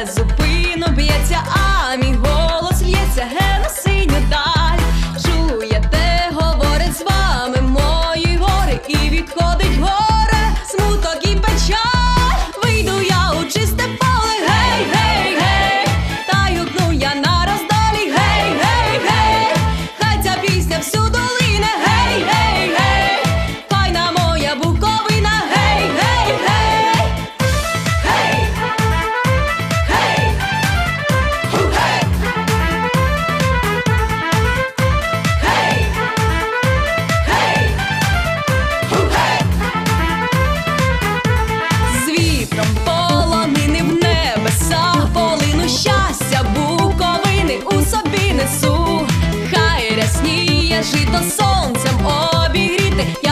peso жито сонцем обігріти.